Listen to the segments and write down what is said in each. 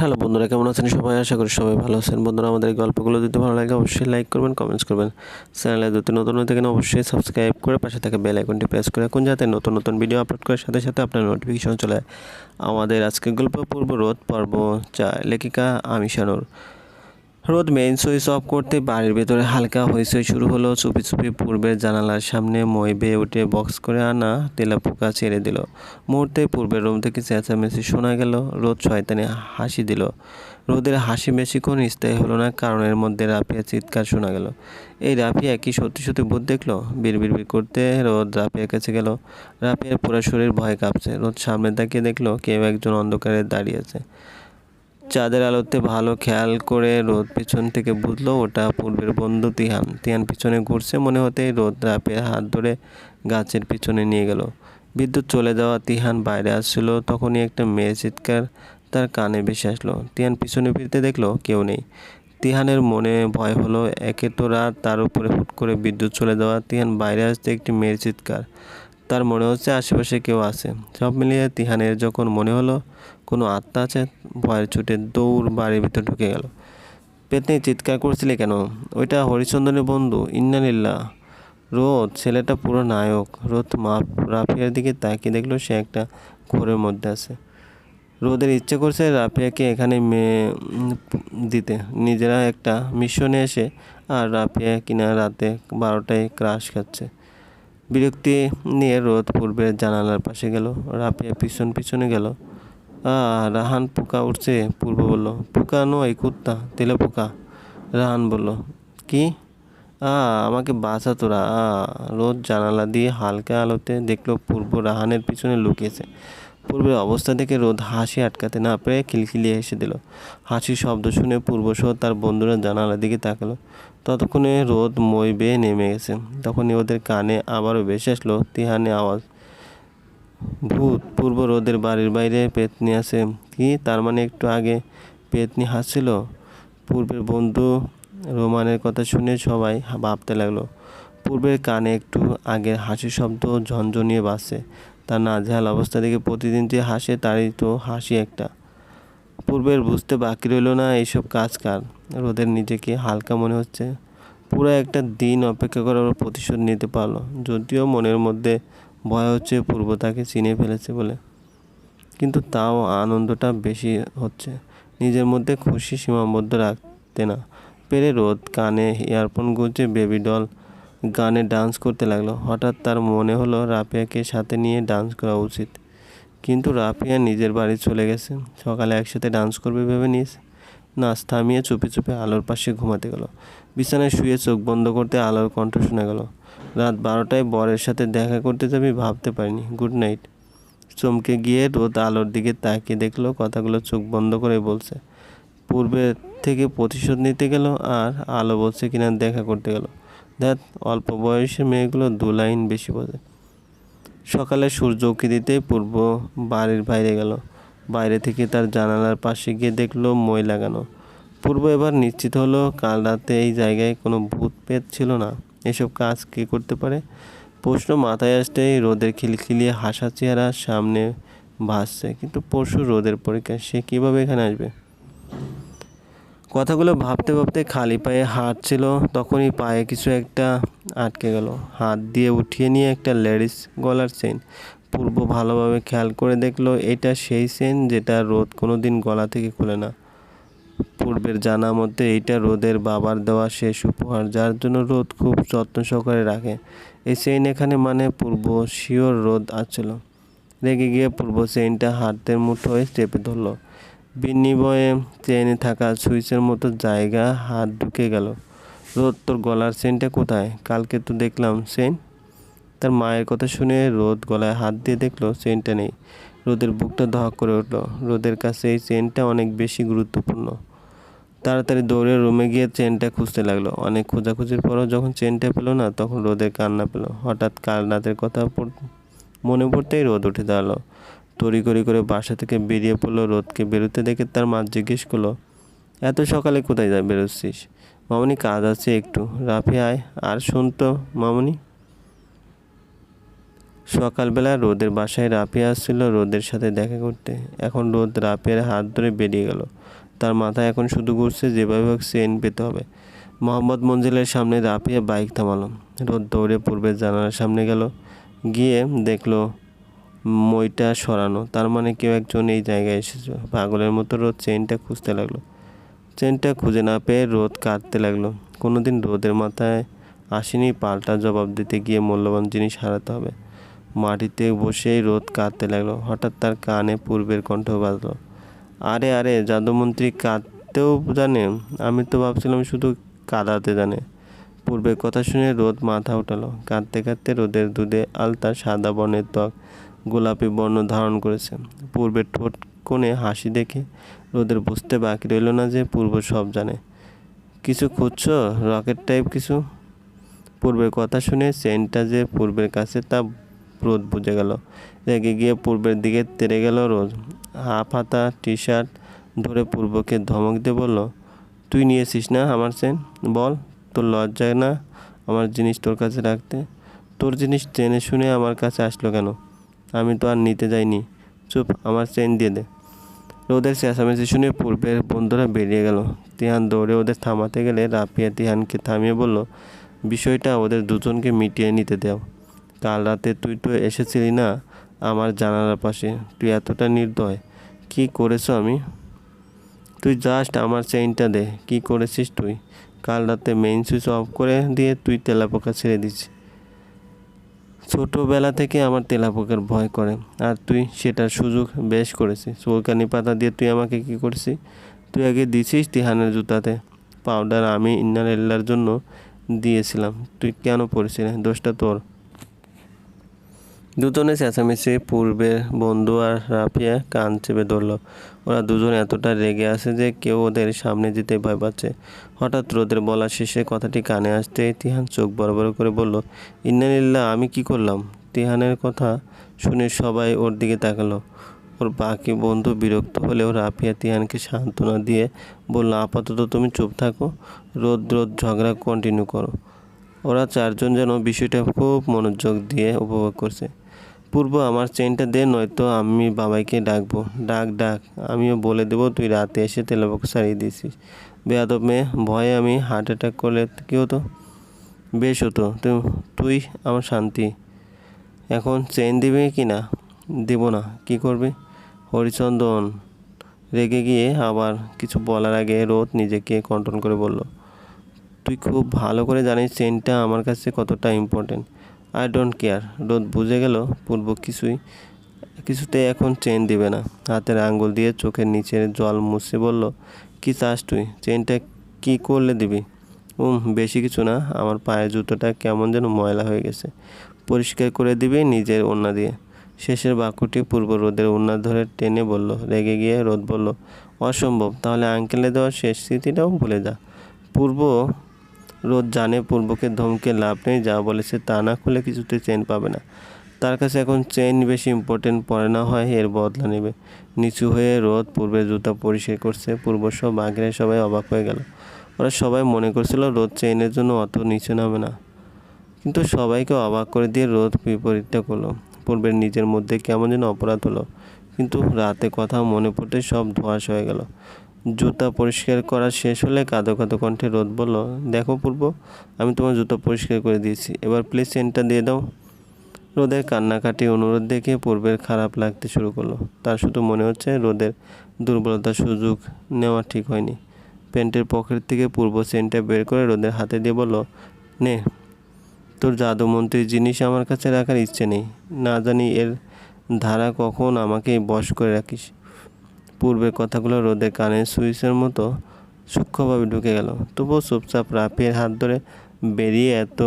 Hello বন্ধুরা, কেমন আছেন সবাই? আশা করি সবাই ভালো আছেন। বন্ধুরা, আমাদের গল্পগুলো যদি ভালো লাগে অবশ্যই লাইক করবেন কমেন্টস করবেন। চ্যানেলে যদি নতুন হয়ে থাকেন, অবশ্যই সাবস্ক্রাইব করে পাশে থাকা বেল আইকনটি প্রেস করে রাখুন, যাতে নতুন নতুন ভিডিও আপলোড করার সাথে সাথে আপনার নোটিফিকেশন চলে। আমাদের আজকের গল্প পূর্ব রোদ পর্ব চা লেখিকা আমি শানুর রোদ মেইন সুইচ অফ করতে বাড়ির ভেতরে হালকা হইচই শুরু হলো। চুপি চুপি পূর্বের জানালার সামনে মই বেয়ে উঠে বক্স করে আনা তেলাপোকা ছেড়ে দিল। মুহূর্তে পূর্বের রুম থেকে চেঁচামেচি শোনা গেল, রোদ শয়তানে হাসি দিল। রোদের হাসি বেশিক্ষণ স্থায়ী হলো না কারণ এর মধ্যে রাফিয়া চিৎকার শোনা গেল। এই রাফিয়া কি সত্যি সত্যি ভূত দেখল? বিড় করতে রোদ রাফিয়ার কাছে গেল। রাফিয়ার পুরো শরীর ভয় কাঁপছে। রোদ সামনে তাকিয়ে দেখল, কেউ একজন অন্ধকারে দাঁড়িয়ে আছে। চাঁদের আলোতে ভালো খেয়াল করে রোদ পিছন থেকে বুঝলো, ওটা পূর্বের বন্ধু তিহান। তিহান পিছনে ঘুরছে, মনে হতেই রোদ রাপের হাত ধরে গাছের পিছনে নিয়ে গেল। বিদ্যুৎ চলে যাওয়া, তিহান বাইরে আসছিল, তখনই একটা মেয়ে চিৎকার তার কানে ভেসে আসলো। তিহান পিছনে ফিরতে দেখল কেউ নেই। তিহানের মনে ভয় হলো, একে তো রাত, তার উপরে হুট করে বিদ্যুৎ চলে যাওয়া। তিহান বাইরে আসতে একটি মেয়ের চিৎকার। তার মনে হচ্ছে আশেপাশে কেউ আছে। সব মিলিয়ে তিহানের যখন মনে হলো কোনো আত্মা আছে? ভয়ের ছুটে দৌড় বাড়ির ভিতর ঢুকে গেল। পেতনি চিৎকার করছিলে কেন? ওইটা হরিচন্দ্রের বন্ধু ইন্নালিল্লা রোদ, ছেলেটা পুরো নায়ক। রোদ মা রাফিয়ার দিকে তাকিয়ে দেখল সে একটা ঘোরের মধ্যে আছে। রোদের ইচ্ছে করছে রাফিয়াকে এখানে মেয়ে দিতে। নিজেরা একটা মিশনে এসে আর রাফিয়া কিনা রাতে বারোটায় ক্রাশ খাচ্ছে। বিরক্তি নিয়ে রোদ পূর্বের জানালার পাশে গেল। রাফিয়া পিছন পিছনে গেল। রাহান পোকা উঠছে, পূর্ব বলল, পোকা নয় কুত্তা, তেলে পোকা। রাহান বলল, কি? আ আমাকে বাঁচা তোরা। আ রোদ জানালা দিয়ে হালকা আলোতে দেখল পূর্ব রাহানের পিছনে লুকিয়েছে। পূর্বের অবস্থা দেখে রোদ হাসি আটকাতে না পেরে খিলখিলিয়ে হেসে দিল। হাসির শব্দ শুনে পূর্বসহ তার বন্ধুরা জানালার দিকে তাকালো। ততক্ষণে রোদ মই বেয়ে নেমে গেছে। তখনই ওদের কানে আবারও ভেসে আসলো তিহানে আওয়াজ। ভূত পূর্ব রোদের বাড়ির বাইরে পেতনি আছে। কি? তার মানে একটু আগে পেতনি হাসছিল। পূর্বের বন্ধু রোমানের কথা শুনে সবাই ভাবতে লাগল। পূর্বের কানে একটু আগের হাসির শব্দ ঝনঝনিয়ে বাজছে। তার নাজেহাল অবস্থা দেখে প্রতিদিন যে হাসে, তারই তো হাসি একটা। পূর্বের বুঝতে বাকি রইল না, এইসব কাজ কার? রোদের নিজেকে হালকা মনে হচ্ছে। পুরো একটা দিন অপেক্ষা করার প্রতিশোধ নিতে পারল। যদিও মনের মধ্যে ভয় হচ্ছে, পূর্ব তাকে চিনে ফেলেছে বলে। কিন্তু তাও আনন্দটা বেশি হচ্ছে। নিজের মধ্যে খুশি সীমাবদ্ধ রাখতে না পেরে রোদ, কানে ইয়ারফোন গুঁজে বেবি ডল গানে ডান্স করতে লাগল। হঠাৎ তার মনে হলো রাফিয়াকে সাথে নিয়ে ডান্স করা উচিত। কিন্তু রাফিয়া নিজের বাড়ি চলে গেছে। সকালে একসাথে ডান্স করবে ভেবে নিয়েছে। নাচ থামিয়ে চুপি চুপে আলোর পাশে ঘুমাতে গেল। বিছানায় শুয়ে চোখ বন্ধ করতে আলোর কণ্ঠ শোনা গেল। রাত বারোটায় বরের সাথে দেখা করতে যাবি ভাবতে পারিনি। Good night. চমকে গিয়ে রোদ আলোর দিকে তাকিয়ে দেখল কথাগুলো চোখ বন্ধ করে বলছে। পূর্বে থেকে প্রতিশোধ নিতে গেল আর আলো বলছে কিনা দেখা করতে গেল। দেখ অল্প বয়সে মেয়েগুলো দু লাইন বেশি বোঝে। সকালে সূর্য উঁকি দিতে পূর্ব বাড়ির বাইরে গেল। বাইরে থেকে তার জানালার পাশে গিয়ে দেখল মই লাগানো। পূর্ব এবার নিশ্চিত হলো কাল রাতে এই জায়গায় কোনো ভূত পেত ছিল না। এসব কাজ কে করতে পারে? প্রশ্ন মাথায় আসতেই রোদের খিলখিলিয়ে হাসা চেহারা সামনে ভাসছে। কিন্তু পরশু রোদের পরীক্ষা, সে কীভাবে এখানে আসবে? কথাগুলো ভাবতে ভাবতে খালি পায়ে হাঁটছিল, তখনই পায়ে কিছু একটা আটকে গেল। হাত দিয়ে উঠিয়ে নিয়ে একটা লেডিস গলার চেন পূর্ব ভালোভাবে খেয়াল করে দেখল, এটা সেই চেন যেটা রোদ কোনো দিন গলা থেকে খুলে না। পূর্বের জানা মধ্যে এইটা রোদের বাবার দেওয়া শেষ উপহার, যার জন্য রোদ খুব যত্ন সহকারে রাখে। এই চেইন এখানে মানে পূর্ব শিওর রোদ আসছিল রেগে গিয়ে পূর্ব চেইনটা হাতের মুঠোয় চেপে ধরলো। বিনিময়ে চেইনে থাকা সুইচের মতো জায়গা হাত ঢুকে গেল। রোদ, তোর গলার চেনটা কোথায়? কালকে তো দেখলাম চেন তার মায়ের কথা শুনে রোদ গলায় হাত দিয়ে দেখল চেনটা নেই। রোদের বুকটা ধক করে উঠল। রোদের কাছে এই চেনটা অনেক বেশি গুরুত্বপূর্ণ। তাড়াতাড়ি দৌড়ে রুমে গিয়ে চেনটা খুঁজতে লাগল। অনেক খোঁজাখুঁজির পরও যখন চেনটা পেল না, তখন রোদের কান্না পেল। হঠাৎ কাল রাতের কথা মনে পড়তেই রোদ উঠে দাঁড়াল। তড়ি করি করে বাসা থেকে বেরিয়ে পড়ল রোদকে বেরোতে দেখে তার মা জিজ্ঞেস করল, এত সকালে কোথায় যা বেরোচ্ছিস? মামনি, কাজ আছে একটু। রাফি, আয়। আর শুনতো মামনি। সকালবেলা রোদের বাসায় রাফিয়া আসছিল রোদের সাথে দেখা করতে। এখন রোদ রাফিয়ার হাত ধরে বেরিয়ে গেল। তার মাথায় এখন শুধু ঘুরছে যেভাবে হোক চেন পেতে হবে। মোহাম্মদ মঞ্জিলের সামনে রাফিয়া বাইক থামালো। রোদ দৌড়ে পূর্বের জানালার সামনে গেল। গিয়ে দেখল মইটা সরানো। তার মানে কেউ একজন এই জায়গায় এসেছে। পাগলের মতো রোদ চেনটা খুঁজতে লাগল। চেনটা খুঁজে না পেয়ে রোদ কাঁদতে লাগল। কোনোদিন রোদের মাথায় আসেনি পাল্টা জবাব দিতে গিয়ে মূল্যবান জিনিস হারাতে হবে। মাটিতে বসেই রোদ কাঁদতে লাগল। হঠাৎ তার কানে পূর্বের কণ্ঠ বাজলো। আরে আরে জাদুমন্ত্রী কাঁদতেও জানে। আমি তো ভাবছিলাম শুধু কাঁদাতে জানে। পূর্বের কথা শুনে রোদ মাথা উঠালো। কাঁদতে কাঁদতে রোদের দুধে আলতা সাদা বর্ণের ত্বক গোলাপি বর্ণ ধারণ করেছে। পূর্বের ঠোঁট কোণে হাসি দেখে রোদের বুঝতে বাকি রইল না যে পূর্ব সব জানে। কিছু খুঁজছ? রকেট টাইপ কিছু? পূর্বের কথা শুনে চেনটা যে পূর্বের কাছে তা রোদ বুঝে গেল। রেগে গিয়ে পূর্বের দিকে তেড়ে গেল রোদ হাফ হাতা টি শার্ট ধরে পূর্বকে ধমক দিয়ে বলল, তুই নিয়েছিস না আমার চেন? বল, তোর লজ্জা না আমার জিনিস তোর কাছে রাখতে? তোর জিনিস জেনে শুনে আমার কাছে আসলো কেন? আমি তো আর নিতে যাইনি। চুপ, আমার চেন দিয়ে দে। রোদের চেঁচামেচি শুনে পূর্বের বন্ধুরা বেরিয়ে গেল। তিহান দৌড়ে ওদের থামাতে গেলে রাফিয়া তিহানকে থামিয়ে বলল, বিষয়টা ওদের দুজনকে মিটিয়ে নিতে দাও। কাল রাতে তুই তো এসেছিলি না আমার জানালার পাশে। তুই এতটা নির্দয়। কি করেছ আমি? তুই জাস্ট আমার চেইনটা দে। কি করেছিস তুই? কাল রাতে মেইন সুইচ অফ করে দিয়ে তুই তেলাপোকা ছেড়ে দিচ্ছিস ছোটোবেলা থেকে আমার তেলাপোকার ভয় করে। আর তুই সেটার সুযোগ বেশ করেছিস। চুলকানি পাতা দিয়ে তুই আমাকে কি করছিস? তুই আগে দিছিস তিহানের জুতাতে। পাউডার আমি ইন্নার এল্লার জন্য দিয়েছিলাম। তুই কেন পড়েছিলি দোষটা তোর। দুজনে চেঁচামেচি, পূর্বে বন্ধু আর রাফিয়া কান চেপে ধরল। ওরা দুজন এতটা রেগে আছে যে কেউ ওদের সামনে যেতে ভয় পাচ্ছে। হঠাৎ রোদের বলা শেষে কথাটি কানে আসতে তিহান চোখ বড় বড় করে বলল ইন্নানিল্লা আমি কি করলাম? তিহানের কথা শুনে সবাই ওর দিকে তাকালো। ওর বাকি বন্ধু বিরক্ত হলেও রাফিয়া তিহানকে সান্ত্বনা দিয়ে বলল, আপাতত তুমি চুপ থাকো, রোদ রোদ ঝগড়া কন্টিনিউ করো। ওরা চারজন যেন বিষয়টা খুব মনোযোগ দিয়ে উপভোগ করছে। পূর্ব আমার চেনটা দে, নয়তো আমি বাবাইকে ডাকবো। ডাক ডাক, আমিও বলে দেবো, তুই রাতে এসে তেলাপোক সারিয়ে দিয়েছিস। বেয়াদব মেয়ে, ভয়ে আমি হার্ট অ্যাটাক করলে কী হতো? বেশ হতো। তুই আমার শান্তি। এখন চেন দিবে কি না? দেব না। কি করবে? হরিচন্দন রেগে গিয়ে আবার কিছু বলার আগে রোদ নিজেকে কন্ট্রোল করে বলল, তুই খুব ভালো করে জানিস চেনটা আমার কাছে কতটা ইম্পর্টেন্ট আই ডোন্ট কেয়ার রোদ বুঝে গেল, পূর্ব কিছুই, কিছুতে এখন চেন দিবে না। হাতের আঙ্গুল দিয়ে চোখের নিচের জল মুছে বলল, কি চাস তুই? চেনটা কি করলে দিবি? উম, বেশি কিছু না। আমার পায়ের জুতোটা কেমন যেন ময়লা হয়ে গেছে। পরিষ্কার করে দিবি নিজের ওড়না দিয়ে। শেষের বাক্যটি পূর্ব রোদের ওড়না ধরে টেনে বলল, রেগে গিয়ে রোদ বলল, অসম্ভব। তাহলে আঙ্কেলে দেওয়ার শেষ স্মৃতিটাও ভুলে যা। পূর্ব রোদ জানে পূর্বকে ধমকে লাভ নেই, যা বলেছে তা না খুলে কিছুতে চেন পাবে না। তার কাছে এখন চেন বেশি ইম্পর্টেন্ট পড়ে না হয়, এর বদলা নেবে। নিচু হয়ে রোদ পূর্বে জুতা পরিষ্কার করছে, পূর্ব সব আগের সবাই অবাক হয়ে গেল। ওরা সবাই মনে করছিল রোদ চেইনের জন্য অত নিচে নামে না। কিন্তু সবাইকে অবাক করে দিয়ে রোদ বিপরীতটা করল। পূর্বের নিজের মধ্যে কেমন যেন অপরাধ হলো। কিন্তু রাতে কথা মনে পড়তে সব ধোঁয়াশ হয়ে গেল। জুতা পরিষ্কার করা শেষ হলে কাঁদো কাঁদো কণ্ঠে রোদ বলল, দেখো পূর্ব, আমি তোমার জুতা পরিষ্কার করে দিয়েছি। এবার প্লিজ সেন্টটা দিয়ে দাও। রোদের কান্নাকাটি অনুরোধ দেখে পূর্বের খারাপ লাগতে শুরু করল। তার শুধু মনে হচ্ছে রোদের দুর্বলতার সুযোগ নেওয়া ঠিক হয়নি। প্যান্টের পকেট থেকে পূর্ব সেন্টটা বের করে রোদের হাতে দিয়ে বলল, নে, তোর জাদুমন্ত্রীর জিনিস আমার কাছে রাখার ইচ্ছে নেই। না জানি এর ধারা কখন আমাকে বশ করে রাখিস। পূর্বের কথাগুলো রোদে কানে সুইচের মতো সূক্ষ্মভাবে ঢুকে গেল। তবুও চুপচাপ রাফির হাত ধরে বেরিয়ে এত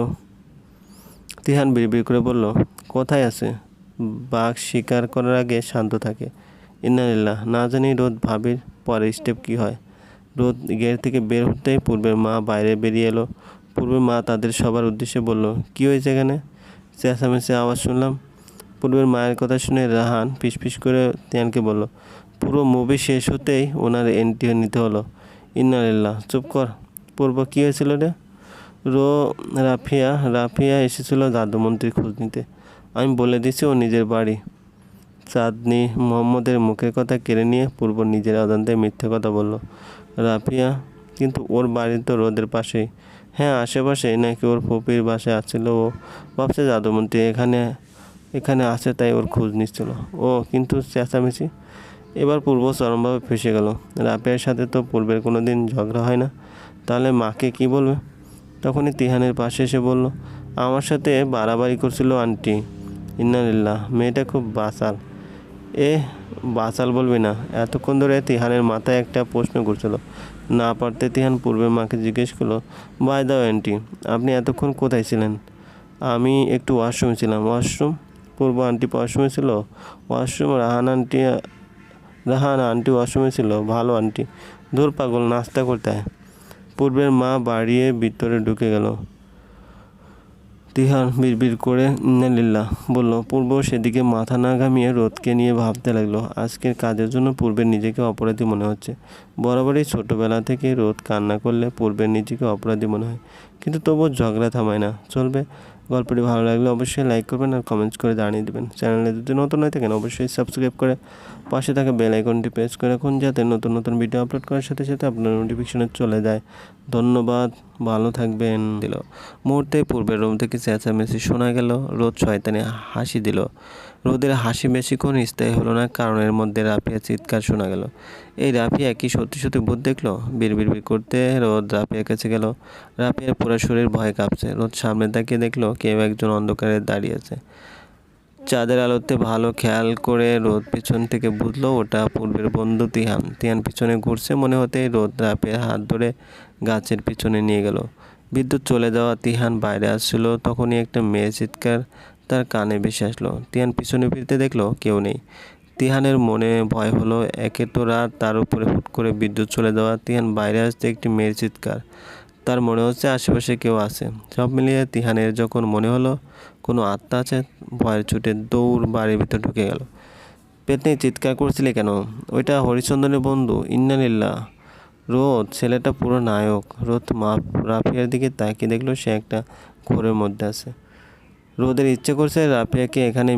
তিহান বিড়বিড় করে বলল, কোথায় আছে? বাঘ শিকার করার আগে শান্ত থাকে। ইন্নালিল্লাহ, না জানি রোদ ভাবির পরের স্টেপ কি হয়। রোদ গেট থেকে বের হতেই পূর্বের মা বাইরে বেরিয়ে এলো। পূর্বের মা তাদের সবার উদ্দেশ্যে বলল, কি হয়েছে এখানে? চেঁচামেচে আওয়াজ শুনলাম। পূর্বের মায়ের কথা শুনে রাহান ফিসফিস করে তিয়ানকে বলল পুরো মুভি শেষ হতেই ওনার এন্ট্রি নিতে হলো। ইন্নালিল্লাহ, চুপ কর। পূর্ব কী হয়েছিল রে? রো, রাফিয়া রাফিয়া এসেছিল জাদুমন্ত্রীর খোঁজ নিতে। আমি বলে দিছি ও নিজের বাড়ি। চাঁদনি মোহাম্মদের মুখের কথা কেড়ে নিয়ে পূর্ব নিজের অজান্তে মিথ্যে কথা বলল। রাফিয়া, কিন্তু ওর বাড়ি তো রোদের পাশেই। হ্যাঁ আশেপাশে নাকি ওর ফুপির বাসায় আসছিল ও ভাবছে জাদুমন্ত্রী এখানে এখানে আছে তাই ওর খোঁজ নিচ্ছিল। ও, কিন্তু চেঁচামেচি। এবার পূর্ব চরমভাবে ফেসে গেল। রাফিয়ার সাথে তো পূর্বের কোনো দিন ঝগড়া হয় না। তাহলে মাকে কি বলবে? তখনই তিহানের পাশে এসে বলল, আমার সাথে বাড়াবাড়ি করছিল আন্টি। ইন্নালিল্লাহ, মেয়েটা খুব বাসাল এ বাসাল বলবি না। এতক্ষণ ধরে তিহানের মাথায় একটা প্রশ্ন ঘুরছিল। না পারতে তিহান পূর্বের মাকে জিজ্ঞেস করল, বাই দাও আন্টি, আপনি এতক্ষণ কোথায় ছিলেন? আমি একটু ওয়াশরুমে ছিলাম। ওয়াশরুম, পূর্ব আন্টি ওয়াশরুমে ছিল। Washroom, Rahan aunty Rahan aunty ওয়াশরুমে ছিল, ভালো আন্টি। দূর পাগল, নাস্তা করতে পূর্বের মা বাড়িয়ে ভিতরে ঢুকে গেল। তিহান বিড়বিড় করে ইন্নালিল্লাহ বলল, পূর্ব সেদিকে মাথা না ঘামিয়ে রোদকে নিয়ে ভাবতে লাগল। আজকের কাজের জন্য পূর্বের নিজেকে অপরাধী মনে হচ্ছে। বরাবরই ছোটোবেলা থেকে রোদ কান্না করলে পূর্বের নিজেকে অপরাধী মনে হয়। কিন্তু তবুও ঝগড়া থামায় না। চলবে গল্পটি ভালো লাগলে অবশ্যই লাইক করবেন আর কমেন্টস করে জানিয়ে দেবেন। চ্যানেলে যদি নতুন হয়ে থাকেন, অবশ্যই সাবস্ক্রাইব করে পাশে থাকা বেল আইকনটি প্রেস করে রাখুন যাতে নতুন নতুন ভিডিও আপলোড করার সাথে সাথে আপনার নোটিফিকেশনে চলে যায়। ধন্যবাদ, ভালো থাকবেন। দিল। মুহূর্তে পূর্বের রুম থেকে চেঁচামেচি শোনা গেল। রোদ শয়তানে হাসি দিল। রোদের হাসি বেশিক্ষণ স্থায়ী হলো না? কারণ এর মধ্যে রাফিয়া চিৎকার শোনা গেল। এই রাফিয়া কি সত্যি সত্যি ভূত দেখল? বিড়বিড় করতে রোদ রাফিয়ার কাছে গেল। রাফিয়ার পুরো শরীর ভয় কাঁপছে। রোদ সামনে তাকিয়ে দেখল কেউ একজন অন্ধকারে দাঁড়িয়ে আছে। চাঁদের আলোতে ভালো খেয়াল করে রোদ পিছন থেকে বুঝলো ওটা পূর্বের বন্ধু তিহান। তিহান পিছনে ঘুরছে মনে হতেই রোদ রাপের হাত ধরে গাছের পিছনে নিয়ে গেল। বিদ্যুৎ চলে যাওয়া তিহান বাইরে আসছিল। তখনই একটা মেয়ে চিৎকার তার কানে ভেসে আসলো। তিহান পিছনে ফিরতে দেখল কেউ নেই। তিহানের মনে ভয় হলো, একে তো রাত তার উপরে হুট করে বিদ্যুৎ চলে যাওয়া। তিহান বাইরে আসতে একটি মেয়ের চিৎকার। তার মনে হচ্ছে আশেপাশে কেউ আছে। সব মিলিয়ে তিহানের যখন মনে হলো, কোনো আত্মা আছে, ভয়ের ছুটে দৌড় বাড়ির ভিতর ঢুকে গেল। পেতনি, চিৎকার করছিলে কেন? ওইটা হরিচন্দনের বন্ধু ইন্নালিল্লা রোদ, ছেলেটা পুরো নায়ক। রোদ মা রাফিয়ার দিকে তাকিয়ে দেখল, সে একটা ঘোরের মধ্যে আছে। রোদের ইচ্ছে করছে রাফিয়াকে এখানে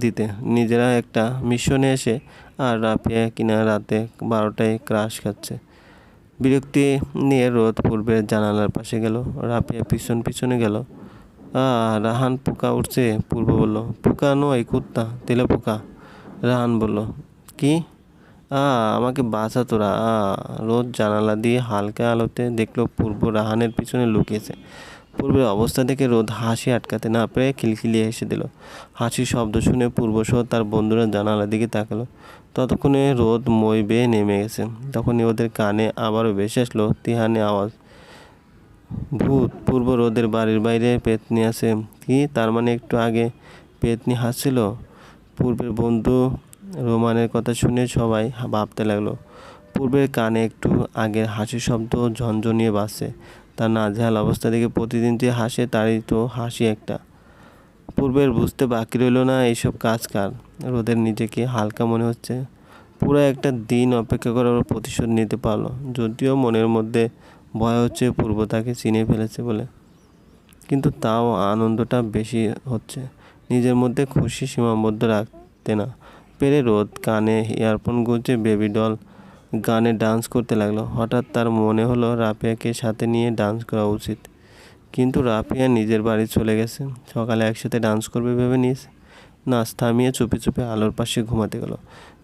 দিতে। নিজেরা একটা মিশনে এসে আর রাফিয়া কিনা রাতে বারোটায় ক্রাশ খাচ্ছে। বিরক্তি নিয়ে রোদ পূর্বের জানালার পাশে গেল। রাফিয়া পিছন পিছনে গেল। রাহান পোকা উঠছে, পূর্ব বলল, পোকা নয়, কুত্তা, তেলে পোকা। রাহান বলল, কি? আ, আমাকে বাঁচা তোরা। আ, রোদ জানালা দিয়ে হালকা আলোতে দেখল পূর্ব রাহানের পিছনে লুকিয়েছে। পূর্বের অবস্থা থেকে রোদ হাসি আটকাতে না পেরে খিলখিলিয়ে হেসে দিল। হাসির শব্দ শুনে পূর্বসহ তার বন্ধুরা জানালার দিকে তাকালো। ততক্ষণে রোদ মই বেয়ে নেমে গেছে। তখনই ওদের কানে আবারও ভেসে আসলো তিহানে আওয়াজ। ভূত, পূর্ব রোদের বাড়ির বাইরে পেতনি আছে কি? তার মানে একটু আগে পেতনি হাসছিল? পূর্বের বন্ধু রোমানের কথা শুনে সবাই ভাবতে লাগল। পূর্বের কানে একটু আগের হাসির শব্দ ঝনঝনিয়ে বাসছে তার নাজেহাল অবস্থা দেখে প্রতিদিন যে হাসে, তারই তো হাসি একটা। পূর্বের বুঝতে বাকি রইল না এইসব কাজ কার। রোদের নিজেকে হালকা মনে হচ্ছে। পুরো একটা দিন অপেক্ষা করার প্রতিশোধ নিতে পারল। যদিও মনের মধ্যে ভয় হচ্ছে, পূর্ব তাকে চিনে ফেলেছে বলে। কিন্তু তাও আনন্দটা বেশি হচ্ছে। নিজের মধ্যে খুশি সীমাবদ্ধ রাখতে না পেরে রোদ কানে ইয়ারফোন গুঁজে বেবি ডল গানে ডান্স করতে লাগল। হঠাৎ তার মনে হলো রাফিয়াকে সাথে নিয়ে ডান্স করা উচিত। কিন্তু রাফিয়া নিজের বাড়ি চলে গেছে। সকালে একসাথে ডান্স করবে ভেবে নিয়েছে নাচ থামিয়ে চুপি চুপি আলোর পাশে ঘুমাতে গেল।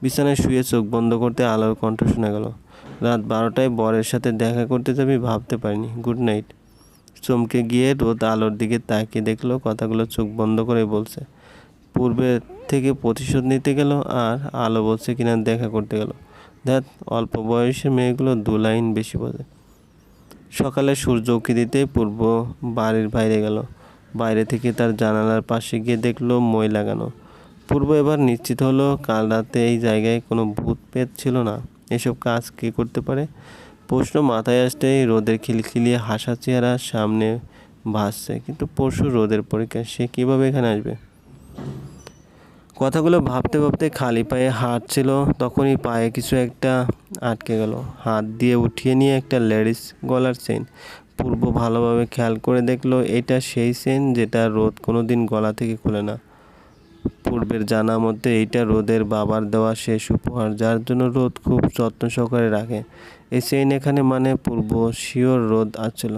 বিছানায় শুয়ে চোখ বন্ধ করতে আলোর কণ্ঠ শোনা গেল। রাত বারোটায় বরের সাথে দেখা করতে যাবি ভাবতে পারিনি। Good night. চমকে গিয়ে রোদ আলোর দিকে তাকিয়ে দেখল কথাগুলো চোখ বন্ধ করে বলছে। পূর্বে থেকে প্রতিশোধ নিতে গেল আর আলো বলছে কিনা দেখা করতে গেল। দেখ, অল্প বয়সে মেয়েগুলো দু লাইন বেশি বোঝে। সকালে সূর্য উঁকি দিতে পূর্ব বাড়ির বাইরে গেল। বাইরে থেকে তার জানালার পাশে গিয়ে দেখল মই লাগানো পূর্ব এবার নিশ্চিত হলো কাল রাতে এই জায়গায় কোনো ভূত পেত ছিল না। এসব কাজ কে করতে পারে? প্রশ্ন মাথায় আসতেই রোদের খিলখিলিয়ে হাসা চেহারা সামনে ভাসছে। কিন্তু পরশু রোদের পরীক্ষা সে কীভাবে এখানে আসবে? কথাগুলো ভাবতে ভাবতে খালি পায়ে হাঁটছিল, তখনই পায়ে কিছু একটা আটকে গেল। হাত দিয়ে উঠিয়ে নিয়ে একটা লেডিস গলার চেন পূর্ব ভালোভাবে খেয়াল করে দেখল, এটা সেই চেন যেটা রোদ কোনো দিন গলা থেকে খুলে না। পূর্বের জানা মতে এইটা রোদের বাবার দেওয়া শেষ উপহার, যার জন্য রোদ খুব যত্ন সহকারে রাখে। এই চেইন এখানে মানে পূর্ব শিওর রোদ আসছিল।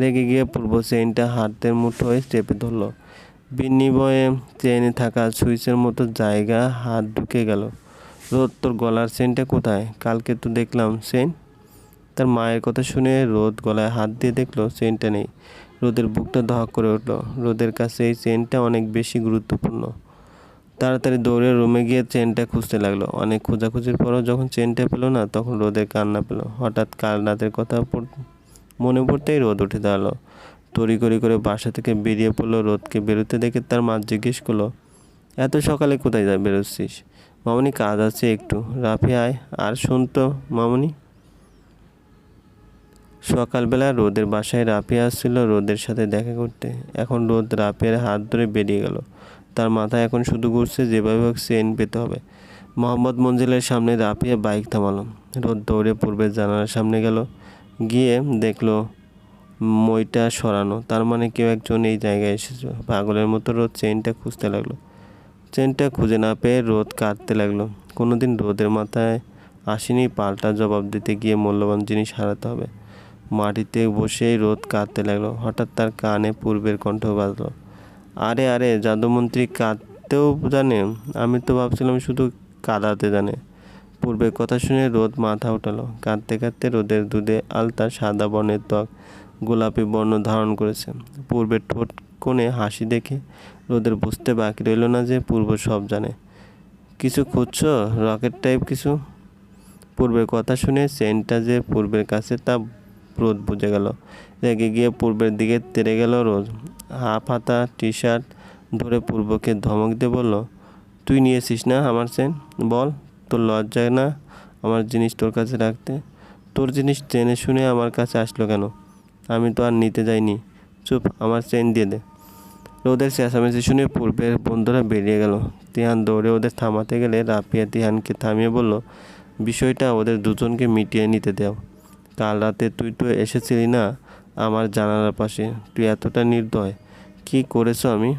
রেগে গিয়ে পূর্ব চেইনটা হাতের মুঠোয় চেপে ধরলো। বিনিময়ে চেইনে থাকা সুইচের মতো জায়গা হাত ঢুকে গেল। রোদ তোর গলার চেনটা কোথায়? কালকে তো দেখলাম চেন তার মায়ের কথা শুনে রোদ গলায় হাত দিয়ে দেখল চেনটা নেই। রোদের বুকটা ধক করে উঠল। রোদের কাছে এই চেনটা অনেক বেশি গুরুত্বপূর্ণ। তাড়াতাড়ি দৌড়ে রুমে গিয়ে চেনটা খুঁজতে লাগল। অনেক খোঁজাখুঁজির পরও যখন চেনটা পেল না, তখন রোদের কান্না পেল। হঠাৎ কাল রাতের কথা মনে পড়তেই রোদ উঠে দাঁড়াল। তড়ি করি করে বাসা থেকে বেরিয়ে পড়ল, রোদকে বেরোতে দেখে তার মা জিজ্ঞেস করল, এত সকালে কোথায় যা বেরোচ্ছিস? মামনি, কাজ আছে একটু। রাফি, আয়, আর শুনতো মামনি। সকালবেলা রোদের বাসায় রাফি আসছিল রোদের সাথে দেখা করতে। এখন রোদ রাফিয়ার হাত ধরে বেরিয়ে গেল। তার মাথায় এখন শুধু ঘুরছে যেভাবে হোক চেন পেতে হবে। মোহাম্মদ মঞ্জিলের সামনে রাফিয়া বাইক থামালো। রোদ দৌড়ে পূর্বের জানালার সামনে গেল। গিয়ে দেখল মইটা সরানো। তার মানে কেউ একজন এই জায়গায় এসেছে। পাগলের মতো রোদ চেনটা খুঁজতে লাগল। চেনটা খুঁজে না পেয়ে রোদ কাটতে লাগল। কোনোদিন রোদের মাথায় আসেনি পাল্টা জবাব দিতে গিয়ে মূল্যবান জিনিস হারাতে হবে। মাটিতে বসেই রোদ কাঁদতে লাগল। হঠাৎ তার কানে পূর্বের কণ্ঠ বাজলো। আরে আরে, জাদুমন্ত্রী কাঁদতেও জানে? আমি তো ভাবছিলাম শুধু কাঁদাতে জানে। পূর্বের কথা শুনে রোদ মাথা উঠালো। কাঁদতে কাঁদতে রোদের দুধে আলতা সাদা বর্ণের ত্বক গোলাপি বর্ণ ধারণ করেছে। পূর্বের ঠোঁট কোণে হাসি দেখে রোদের বুঝতে বাকি রইল না যে পূর্ব সব জানে। কিছু খুঁজছ? রকেট টাইপ কিছু? পূর্বের কথা শুনে চেনটা যে পূর্বের কাছে তা রোদ বুঝে গেল। রেগে গিয়ে পূর্বের দিকে তেরে গেল রোদ। হাফ হাতা টি শার্ট ধরে পূর্বকে ধমক দিয়ে বলল, তুই নিয়েছিস না আমার চেন বল, তোর লজ্জায় না আমার জিনিস তোর কাছে রাখতে? তোর জিনিস জেনে শুনে আমার কাছে আসলো কেন? আমি তো আর নিতে যাইনি। চুপ, আমার চেন দিয়ে দে। ওদের চেঁচামেচি শুনে পূর্বের বন্ধুরা বেরিয়ে গেল। তিহান দৌড়ে ওদের থামাতে গেলে রাফিয়া তিহানকে থামিয়ে বলল, বিষয়টা ওদের দুজনকে মিটিয়ে নিতে দাও। কাল রাতে তুই তো এসেছিলি না আমার জানালার পাশে। তুই এতটা নির্দয়। কি করেছ আমি?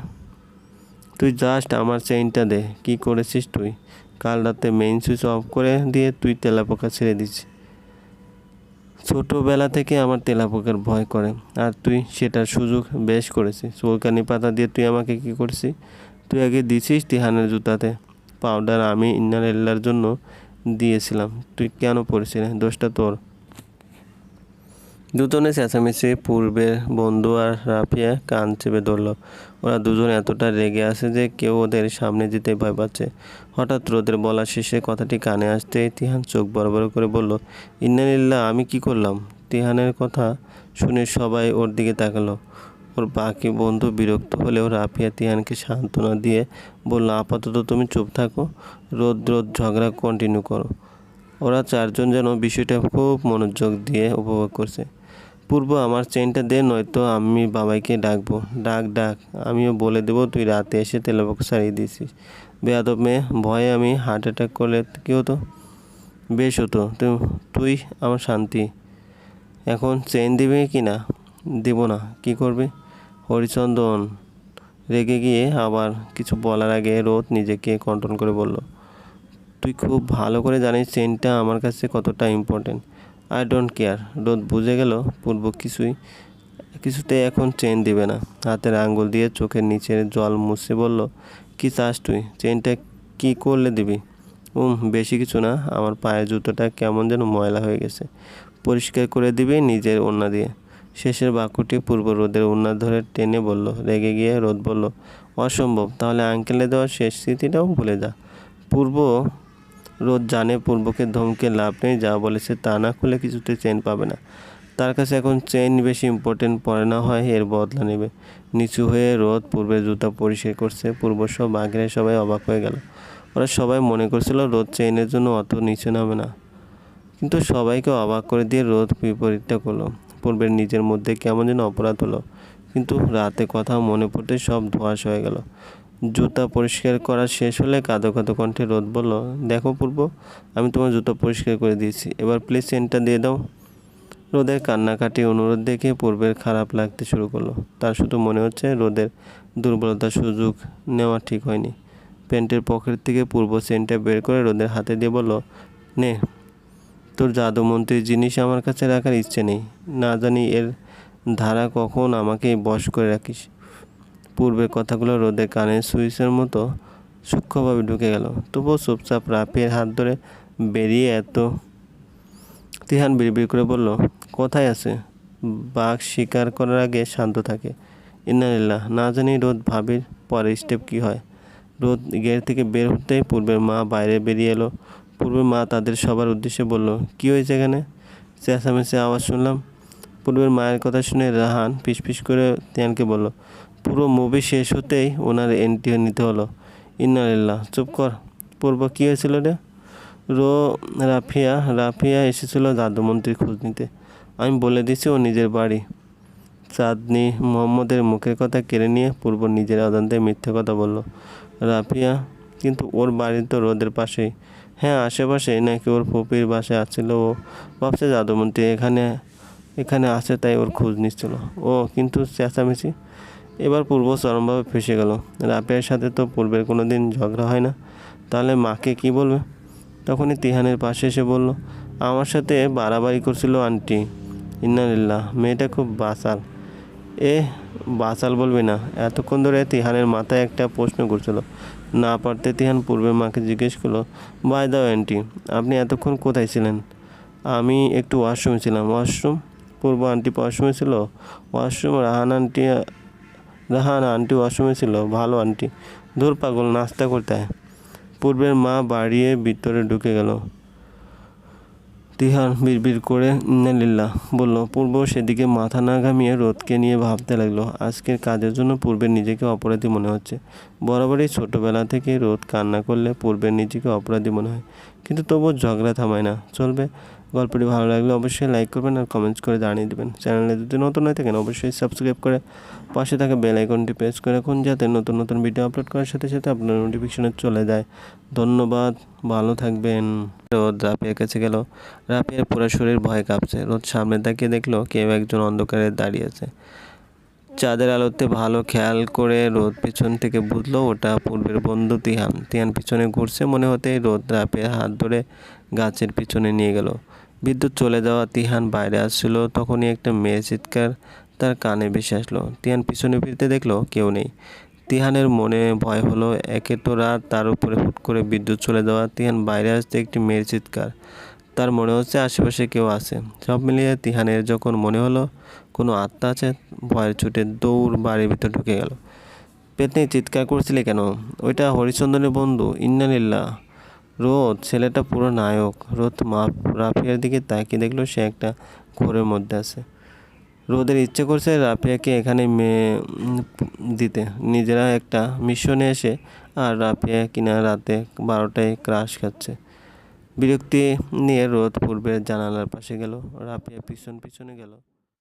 তুই জাস্ট আমার চেইনটা দে। কি করেছিস তুই? কাল রাতে মেইন সুইচ অফ করে দিয়ে তুই তেলাপোকা ছেড়ে দিচ্ছিস ছোটোবেলা থেকে আমার তেলাপোকার ভয় করে। আর তুই সেটার সুযোগ বেশ করেছিস চুলকানি পাতা দিয়ে তুই আমাকে কি করছিস তুই আগে দিছিস তিহানের জুতাতে। পাউডার আমি ইন্নার এল্লার জন্য দিয়েছিলাম। তুই কেন পড়েছিলি দোষটা তোর। দুজনে চেঁচামেচি পূর্বের বন্ধু আর রাফিয়া কান চেপে ধরল। ওরা দুজন এতটা রেগে আছে যে কেউ ওদের সামনে যেতে ভয় পাচ্ছে। হঠাৎ রোদের বলা শেষে কথাটি কানে আসতে তিহান চোখ বড় বড় করে বলল ইন্নালিল্লা আমি কি করলাম? তিহানের কথা শুনে সবাই ওর দিকে তাকালো। ওর বাকি বন্ধু বিরক্ত হলেও রাফিয়া তিহানকে সান্ত্বনা দিয়ে বলল, আপাতত তুমি চুপ থাকো, রোদ রোদ ঝগড়া কন্টিনিউ করো। ওরা চারজন যেন বিষয়টা খুব মনোযোগ দিয়ে উপভোগ করছে। পূর্ব আমার চেনটা দে, নয়তো আমি বাবাইকে ডাকবো। ডাক ডাক, আমিও বলে দেবো, তুই রাতে এসে তেলাপোক সারিয়ে দিয়েছিস। বেয়াদব মেয়ে, ভয়ে আমি হার্ট অ্যাটাক করলে কী হতো? বেশ হতো। তুই তুই আমার শান্তি। এখন চেন দিবে কি না? দিব না। কি করবে? হরিচন্দন রেগে গিয়ে আবার কিছু বলার আগে রোদ নিজেকে কন্ট্রোল করে বলল, তুই খুব ভালো করে জানিস চেনটা আমার কাছে কতটা ইম্পর্টেন্ট আই ডোন্ট কেয়ার রোদ বুঝে গেল? পূর্ব কিছুই, কিছুতে এখন চেন দিবে না। হাতের আঙ্গুল দিয়ে চোখের নিচের জল মুছে বলল, কি চাস তুই? চেনটা কি করলে দিবি? উম, বেশি কিছু না। আমার পায়ের জুতোটা কেমন যেন ময়লা হয়ে গেছে। পরিষ্কার করে দিবি নিজের ওড়না দিয়ে। শেষের বাক্যটি পূর্ব রোদের ওড়না ধরে টেনে বলল। রেগে গিয়ে রোদ বলল, অসম্ভব। তাহলে আঙ্কেলে দেওয়া শেষ স্মৃতিটাও ভুলে যা। পূর্ব রোদ জানে পূর্বকে ধমকে লাভ নেই, যা বলেছে তা না খুলে কিছুতে চেন পাবে না। তার কাছে এখন চেন বেশি ইম্পর্টেন্ট পড়ে না হয়, এর বদলা নেবে। নিচু হয়ে রোদ পূর্বের জুতা পরিষ্কার করছে, পূর্ব সব আগের সবাই অবাক হয়ে গেল। ওরা সবাই মনে করছিল রোদ চেইনের জন্য অত নিচু নামে না। কিন্তু সবাইকে অবাক করে দিয়ে রোদ বিপরীতটা করল। পূর্বের নিজের মধ্যে কেমন যেন অপরাধ হলো, কিন্তু রাতে কথা মনে পড়তে সব ধোয়াশ হয়ে গেল। জুতা পরিষ্কার করা শেষ হলে কাঁদো কাঁদো কণ্ঠে রোদ বলল, দেখো পূর্ব, আমি তোমার জুতা পরিষ্কার করে দিয়েছি। এবার প্লিজ চেনটা দিয়ে দাও। রোদের কান্নাকাটি অনুরোধ দেখে পূর্বের খারাপ লাগতে শুরু করল। তার শুধু মনে হচ্ছে রোদের দুর্বলতার সুযোগ নেওয়া ঠিক হয়নি। প্যান্টের পকেট থেকে পূর্ব সেন্টটা বের করে রোদের হাতে দিয়ে বলল, নে, তোর জাদুমন্ত্রীর জিনিস আমার কাছে রাখার ইচ্ছে নেই। না জানি এর ধারা কখন আমাকে বশ করে রাখিস। পূর্বের কথাগুলো রোদে কানের সুইচের মতো সূক্ষ্মভাবে ঢুকে গেল। তবুও চুপচাপ রাফির হাত ধরে বেরিয়ে এত তিহান বিড়বিড় করে বলল, কোথায় আছে? বাঘ শিকার করার আগে শান্ত থাকে। ইন্নালিল্লাহ, না জানি রোদ ভাবির পরের স্টেপ কী হয়। রোদ গেট থেকে বের হতেই পূর্বের মা বাইরে বেরিয়ে এলো। পূর্বের মা তাদের সবার উদ্দেশ্যে বলল, কী হয়েছে এখানে? চেঁচামেচে আওয়াজ শুনলাম। পূর্বের মায়ের কথা শুনে রাহান ফিসফিস করে তিয়ানকে বলল পুরো মুভি শেষ হতেই ওনার এন্ট্রি নিতে হলো। ইন্নালিল্লাহ, চুপ কর। পূর্ব কী হয়েছিল রে? রো, রাফিয়া রাফিয়া এসেছিল জাদুমন্ত্রীর খোঁজ নিতে। আমি বলে দিছি ও নিজের বাড়ি। চাঁদনি মোহাম্মদের মুখের কথা কেড়ে নিয়ে পূর্ব নিজের অজান্তে মিথ্যে কথা বলল। রাফিয়া, কিন্তু ওর বাড়ি তো রোদের পাশেই। হ্যাঁ আশেপাশে, নাকি ওর ফুপির বাসায় আসছিল ও ভাবছে জাদুমন্ত্রী এখানে এখানে আছে তাই ওর খোঁজ নিচ্ছিল। ও, কিন্তু চেঁচামেচি। এবার পূর্ব চরমভাবে ফেসে গেল। রাফিয়ার সাথে তো পূর্বের কোনো দিন ঝগড়া হয় না। তাহলে মাকে কি বলবে? তখনই তিহানের পাশে এসে বলল, আমার সাথে বাড়াবাড়ি করছিল আন্টি। ইন্নালিল্লাহ, মেয়েটা খুব বাসাল এ বাসাল বলবি না। এতক্ষণ ধরে তিহানের মাথায় একটা প্রশ্ন করছিল না পারতে তিহান পূর্বে মাকে জিজ্ঞেস করল, বাই দাও আন্টি, আপনি এতক্ষণ কোথায় ছিলেন? আমি একটু ওয়াশরুমে ছিলাম। ওয়াশরুম? পূর্ব আন্টি ওয়াশরুমে ছিল। Washroom Rahan aunty Rahan aunty ওয়াশরুমে ছিল, ভালো আন্টি। দূর পাগল, নাস্তা করতে পূর্বের মা বাড়িয়ে ভিতরে ঢুকে গেল। তিহান বিড়বিড় করে ইন্নালিল্লাহ বলল, পূর্ব সেদিকে মাথা না ঘামিয়ে রোদকে নিয়ে ভাবতে লাগল। আজকের কাজের জন্য পূর্বের নিজেকে অপরাধী মনে হচ্ছে। বরাবরই ছোটোবেলা থেকে রোদ কান্না করলে পূর্বের নিজেকে অপরাধী মনে হয়। কিন্তু তবুও ঝগড়া থামায় না। চলবে গল্পটি ভালো লাগলে অবশ্যই লাইক করবেন আর কমেন্টস করে জানিয়ে দেবেন। চ্যানেলে যদি নতুন হয়ে থাকেন, অবশ্যই সাবস্ক্রাইব করে পাশে থাকা বেল আইকনটি প্রেস করে রাখুন, যাতে নতুন নতুন ভিডিও আপলোড করার সাথে সাথে আপনার নোটিফিকেশনে চলে যায়। ধন্যবাদ, ভালো থাকবেন। রোদ রাফিয়ার কাছে গেল। রাফিয়ার পুরো শরীর ভয় কাঁপছে। রোদ সামনে তাকিয়ে দেখল কেউ একজন অন্ধকারে দাঁড়িয়ে আছে। চাঁদের আলোতে ভালো খেয়াল করে রোদ পিছন থেকে বুঝলো, ওটা পূর্বের বন্ধু তিহান। তিহান পিছনে ঘুরছে, মনে হতেই রোদ রাফিয়ার হাত ধরে গাছের পিছনে নিয়ে গেল। বিদ্যুৎ চলে যাওয়া তিহান বাইরে আসছিল, তখনই একটা মেয়ে চিৎকার তার কানে ভেসে আসলো। তিহান পিছনে ফিরতে দেখল কেউ নেই। তিহানের মনে ভয় হলো, একে তো রাত, তার উপরে হুট করে বিদ্যুৎ চলে যাওয়া। তিহান বাইরে আসতে একটি মেয়ের চিৎকার। তার মনে হচ্ছে আশেপাশে কেউ আছে। সব মিলিয়ে তিহানের যখন মনে হলো, কোনো আত্মা আছে, ভয়ের ছুটে দৌড় বাড়ির ভিতর ঢুকে গেল। পেতনি, চিৎকার করছিলে কেন? ওইটা হরিচন্দ্রের বন্ধু, ইন্নালিল্লাহ। রোদ, ছেলেটা পুরো নায়ক। রোদ মা রাফিয়ার দিকে তাকিয়ে দেখল সে একটা ঘোরের মধ্যে আছে। রোদের ইচ্ছে করছে রাফিয়াকে এখানে মেয়ে দিতে। নিজেরা একটা মিশনে এসে আর রাফিয়া কিনা রাতে বারোটায় ক্রাশ খাচ্ছে। বিরক্তি নিয়ে রোদ পূর্বের জানালার পাশে গেল। রাফিয়া পিছন পিছনে গেল।